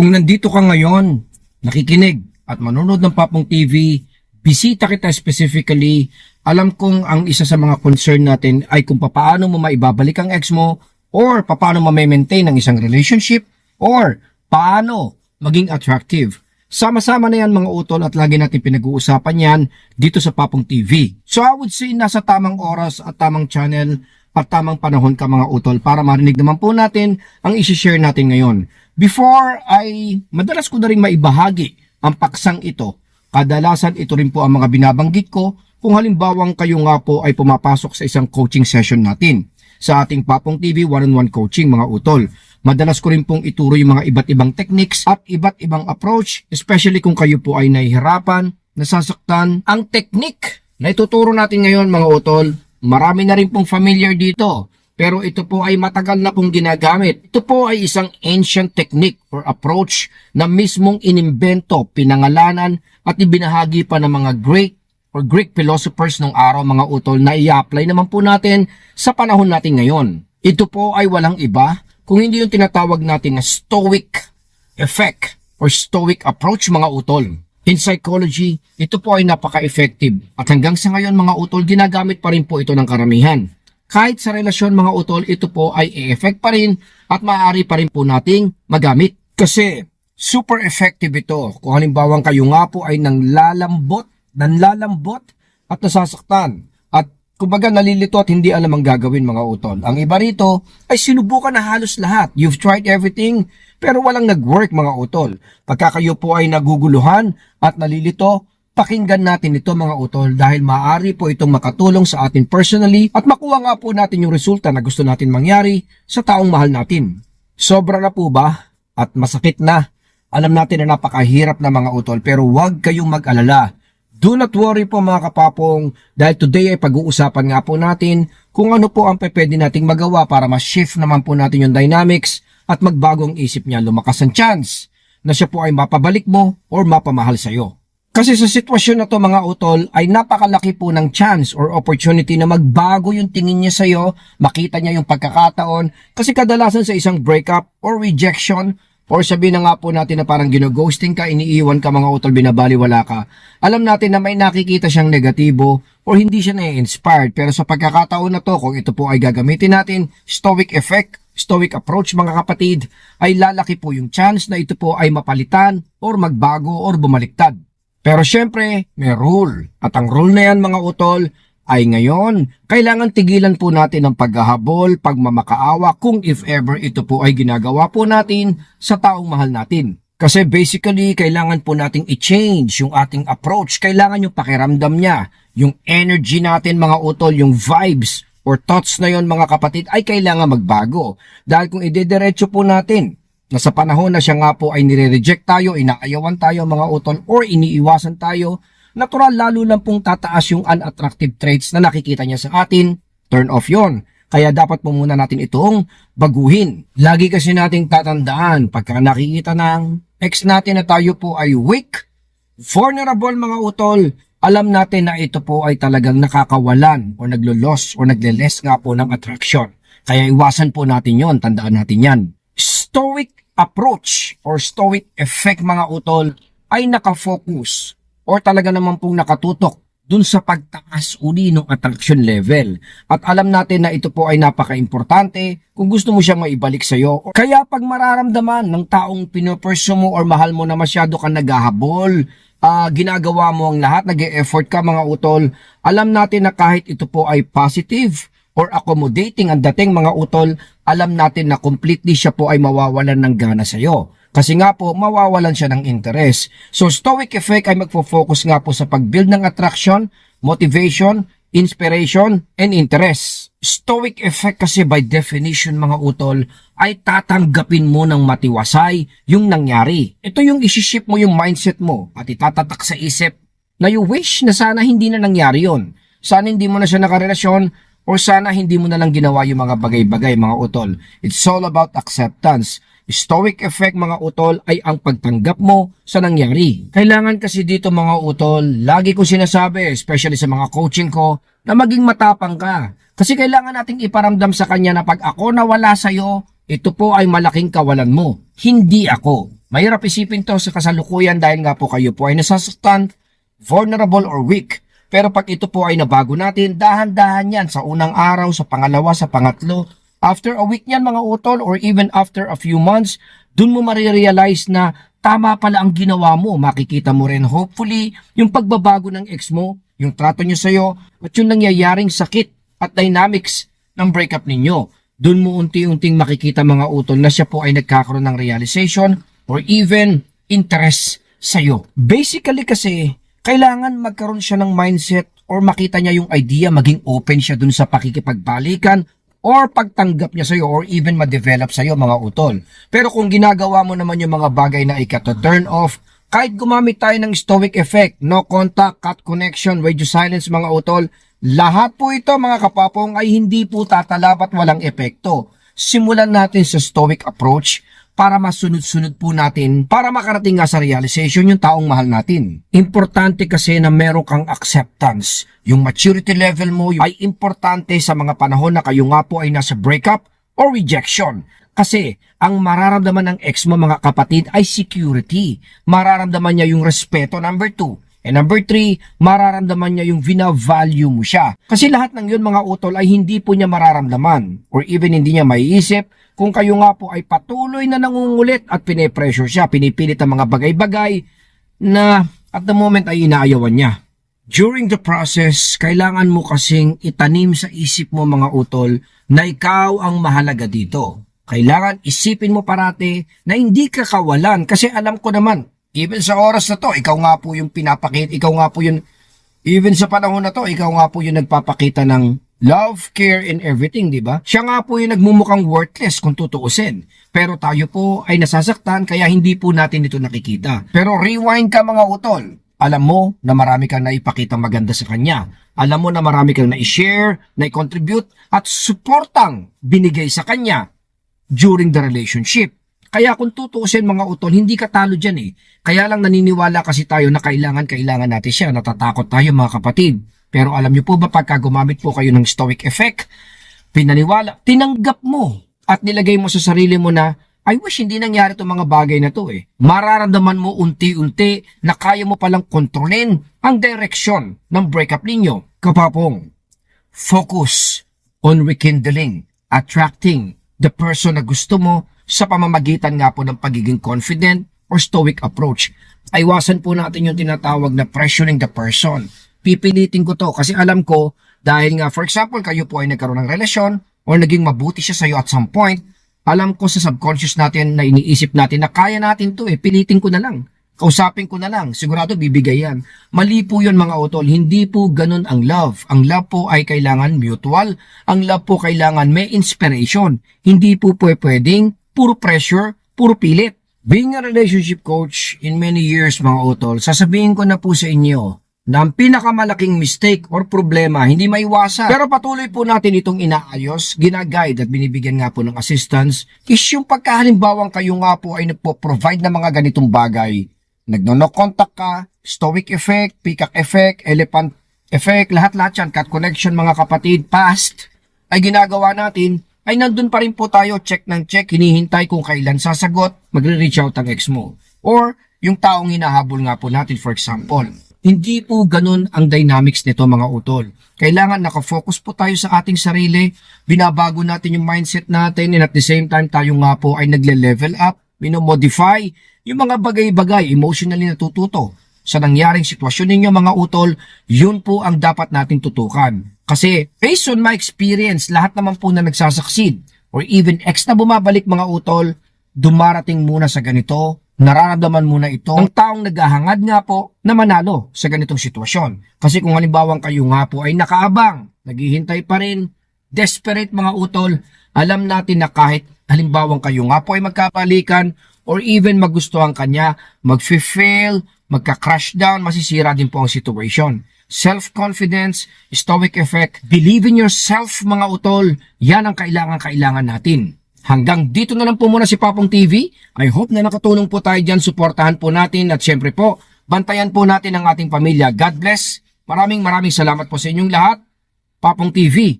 Kung nandito ka ngayon, nakikinig at manonood ng Papong TV, bisita kita specifically, alam kong ang isa sa mga concern natin ay kung paano mo maibabalik ang ex mo or paano mo ma-maintain ang isang relationship or paano maging attractive. Sama-sama na yan mga utol at lagi natin pinag-uusapan yan dito sa Papong TV. So I would say nasa tamang oras at tamang channel at tamang panahon ka mga utol para marinig naman po natin ang isi-share natin ngayon. Before ay madalas ko na rin maibahagi ang paksang ito. Kadalasan ito rin po ang mga binabanggit ko kung halimbawang kayo nga po ay pumapasok sa isang coaching session natin sa ating Papong TV one-on-one coaching mga utol. Madalas ko rin pong ituro yung mga iba't ibang techniques at iba't ibang approach, especially kung kayo po ay nahihirapan, nasasaktan. Ang technique na ituturo natin ngayon mga utol, marami na rin pong familiar dito. Pero ito po ay matagal na pong ginagamit. Ito po ay isang ancient technique or approach na mismong inimbento, pinangalanan at ibinahagi pa ng mga Greek or Greek philosophers nung araw mga utol na i-apply naman po natin sa panahon natin ngayon. Ito po ay walang iba kung hindi yung tinatawag natin na stoic effect or stoic approach mga utol. In psychology, ito po ay napaka-effective at hanggang sa ngayon mga utol ginagamit pa rin po ito ng karamihan. Kahit sa relasyon mga utol, ito po ay e-effect pa rin at maaari pa rin po nating magamit. Kasi super effective ito kung halimbawang kayo nga po ay nanglalambot, nanlalambot at nasasaktan. Kumbaga nalilito at hindi alam ang gagawin mga utol. Ang iba rito ay sinubukan na halos lahat. You've tried everything pero walang nag-work mga utol. Pagka kayo po ay naguguluhan at nalilito, pakinggan natin ito mga utol dahil maaari po itong makatulong sa atin personally at makuha nga po natin yung resulta na gusto natin mangyari sa taong mahal natin. Sobra na po ba? At masakit na. Alam natin na napakahirap na mga utol pero huwag kayong mag-alala. Do not worry po mga kapapong dahil today ay pag-uusapan nga po natin kung ano po ang pwede nating magawa para ma-shift naman po natin yung dynamics at magbagong isip niya lumakas ang chance na siya po ay mapabalik mo or mapamahal sa'yo. Kasi sa sitwasyon na to mga utol ay napakalaki po ng chance or opportunity na magbago yung tingin niya sa'yo, makita niya yung pagkakataon. Kasi kadalasan sa isang breakup or rejection or sabihin na nga po natin na parang gino-ghosting ka, iniiwan ka mga utol, binabaliwala ka. Alam natin na may nakikita siyang negatibo or hindi siya na-inspired. Pero sa pagkakataon na to, kung ito po ay gagamitin natin, stoic effect, stoic approach mga kapatid, ay lalaki po yung chance na ito po ay mapalitan or magbago or bumaliktad. Pero syempre, may rule. At ang rule na yan mga utol, ay ngayon, kailangan tigilan po natin ang paghahabol, pagmamakaawa kung if ever ito po ay ginagawa po natin sa taong mahal natin. Kasi basically, kailangan po nating i-change yung ating approach. Kailangan yung pakiramdam niya, yung energy natin mga utol, yung vibes or thoughts na yon mga kapatid ay kailangan magbago. Dahil kung idediretso po natin na sa panahon na siya nga po ay nire-reject tayo, inaayawan tayo mga utol or iniiwasan tayo, natural lalo lang pong tataas yung unattractive traits na nakikita niya sa atin, turn off yon. Kaya dapat po muna natin itong baguhin. Lagi kasi nating tatandaan pagka nakikita ng ex natin na tayo po ay weak, vulnerable mga utol, alam natin na ito po ay talagang nakakawalan o naglolos o nagleles nga po ng attraction. Kaya iwasan po natin yon, tandaan natin yan. Stoic approach or stoic effect mga utol ay nakafocus or talaga naman pong nakatutok dun sa pagtaas uli ng attraction level. At alam natin na ito po ay napaka-importante kung gusto mo siyang maibalik sa'yo. Kaya pag mararamdaman ng taong pinupursu mo or mahal mo na masyado ka naghahabol, ah, ginagawa mo ang lahat, nag effort ka mga utol, alam natin na kahit ito po ay positive or accommodating ang dating mga utol, alam natin na completely siya po ay mawawalan ng gana sa'yo. Kasi nga po, mawawalan siya ng interest. So, stoic effect ay magfo-focus nga po sa pag-build ng attraction, motivation, inspiration, and interest. Stoic effect kasi by definition mga utol ay tatanggapin mo ng matiwasay yung nangyari. Ito yung isiship mo yung mindset mo at itatatak sa isip na you wish na sana hindi na nangyari yon. Sana hindi mo na siya nakarelasyon or sana hindi mo na lang ginawa yung mga bagay-bagay mga utol. It's all about acceptance. Stoic effect mga utol ay ang pagtanggap mo sa nangyari. Kailangan kasi dito mga utol, lagi ko sinasabi, especially sa mga coaching ko, na maging matapang ka. Kasi kailangan nating iparamdam sa kanya na pag ako nawala sa'yo, ito po ay malaking kawalan mo. Hindi ako. Mahirap isipin to sa kasalukuyan dahil nga po kayo po ay nasasaktan, vulnerable or weak. Pero pag ito po ay nabago natin, dahan-dahan yan sa unang araw, sa pangalawa, sa pangatlo. After a week yan mga utol or even after a few months, dun mo marirealize na tama pala ang ginawa mo. Makikita mo rin hopefully yung pagbabago ng ex mo, yung trato niyo sa'yo, at yung nangyayaring sakit at dynamics ng breakup ninyo. Doon mo unti-unting makikita mga utol na siya po ay nagkakaroon ng realization or even interest sa'yo. Basically kasi, kailangan magkaroon siya ng mindset or makita niya yung idea, maging open siya dun sa pakikipagbalikan or pagtanggap niya sa'yo or even ma-develop sa'yo mga utol. Pero kung ginagawa mo naman yung mga bagay na ikato turn off, kahit gumamit tayo ng stoic effect, no contact, cut connection, radio silence mga utol, lahat po ito mga kapapong ay hindi po tatalapat walang epekto. Simulan natin sa stoic approach para masunod-sunod po natin para makarating nga sa realization yung taong mahal natin. Importante kasi na meron kang acceptance. Yung maturity level mo ay importante sa mga panahon na kayo nga po ay nasa breakup or rejection. Kasi ang mararamdaman ng ex mo mga kapatid ay security. Mararamdaman niya yung respeto number two. And number three, mararamdaman niya yung vina-value mo siya. Kasi lahat ng yun mga utol ay hindi po niya mararamdaman or even hindi niya maiisip kung kayo nga po ay patuloy na nangungulit at pinipressure siya, pinipilit ang mga bagay-bagay na at the moment ay inaayawan niya. During the process, kailangan mo kasing itanim sa isip mo mga utol na ikaw ang mahalaga dito. Kailangan isipin mo parati na hindi ka kawalan kasi alam ko naman, even sa oras na to, ikaw nga po yung pinapakita, ikaw nga po yung, even sa panahon na to, ikaw nga po yung nagpapakita ng love, care, and everything, di ba? Siya nga po yung nagmumukhang worthless kung tutuusin. Pero tayo po ay nasasaktan kaya hindi po natin ito nakikita. Pero rewind ka mga utol. Alam mo na marami kang naipakita maganda sa kanya. Alam mo na marami kang na-share, na-contribute, at suportang binigay sa kanya during the relationship. Kaya kung tutuusin mga utol, hindi ka talo dyan eh. Kaya lang naniniwala kasi tayo na kailangan-kailangan natin siya. Natatakot tayo mga kapatid. Pero alam niyo po ba pagka gumamit po kayo ng stoic effect, pinaniwala, tinanggap mo at nilagay mo sa sarili mo na I wish hindi nangyari itong mga bagay na to eh. Mararamdaman mo unti-unti na kaya mo palang kontrolin ang direksyon ng breakup ninyo. Kapapong, focus on rekindling, attracting the person na gusto mo sa pamamagitan nga po ng pagiging confident or stoic approach. Aiwasan po natin yung tinatawag na pressuring the person. Pipilitin ko to kasi alam ko dahil nga for example kayo po ay nagkaroon ng relasyon or naging mabuti siya sa iyo at some point, alam ko sa subconscious natin na iniisip natin na kaya natin to eh, pilitin ko na lang. Kausapin ko na lang, sigurado bibigay yan. Mali po yun mga utol, hindi po ganun ang love. Ang love po ay kailangan mutual. Ang love po kailangan may inspiration. Hindi po po pwedeng puro pressure, puro pilit. Being a relationship coach in many years mga utol, sasabihin ko na po sa inyo na ang pinakamalaking mistake or problema hindi maiwasan. Pero patuloy po natin itong inaayos, ginaguide at binibigyan nga po ng assistance is yung pagkahalimbawang kayo nga po ay nagpo-provide ng mga ganitong bagay nagno contact ka, stoic effect, peacock effect, elephant effect, lahat-lahat yan, cut connection mga kapatid, past, ay ginagawa natin, ay nandun pa rin po tayo, check ng check, hinihintay kung kailan sasagot, magre-reach out ang ex mo. Or, yung taong hinahabol nga po natin, for example. Hindi po ganun ang dynamics nito mga utol. Kailangan nakafocus po tayo sa ating sarili, binabago natin yung mindset natin, and at the same time tayo nga po ay nagle-level up, minomodify yung mga bagay-bagay emotionally natututo sa nangyaring sitwasyon ninyo mga utol, yun po ang dapat nating tutukan. Kasi based on my experience, lahat naman po na nagsasucceed or even ex na bumabalik mga utol, dumarating muna sa ganito, nararamdaman muna ito ang taong naghahangad nga po na manalo sa ganitong sitwasyon. Kasi kung halimbawa kayo nga po ay nakaabang, naghihintay pa rin, desperate mga utol, alam natin na kahit halimbawa kayo nga po ay magkapalikan or even magustuhan kanya, mag-fail, magka-crash down, masisira din po ang situation. Self-confidence, stoic effect, believe in yourself mga utol, yan ang kailangan-kailangan natin. Hanggang dito na lang po muna si Papong TV. I hope na nakatulong po tayo dyan, suportahan po natin at syempre po, bantayan po natin ang ating pamilya. God bless. Maraming maraming salamat po sa inyong lahat. Papong TV,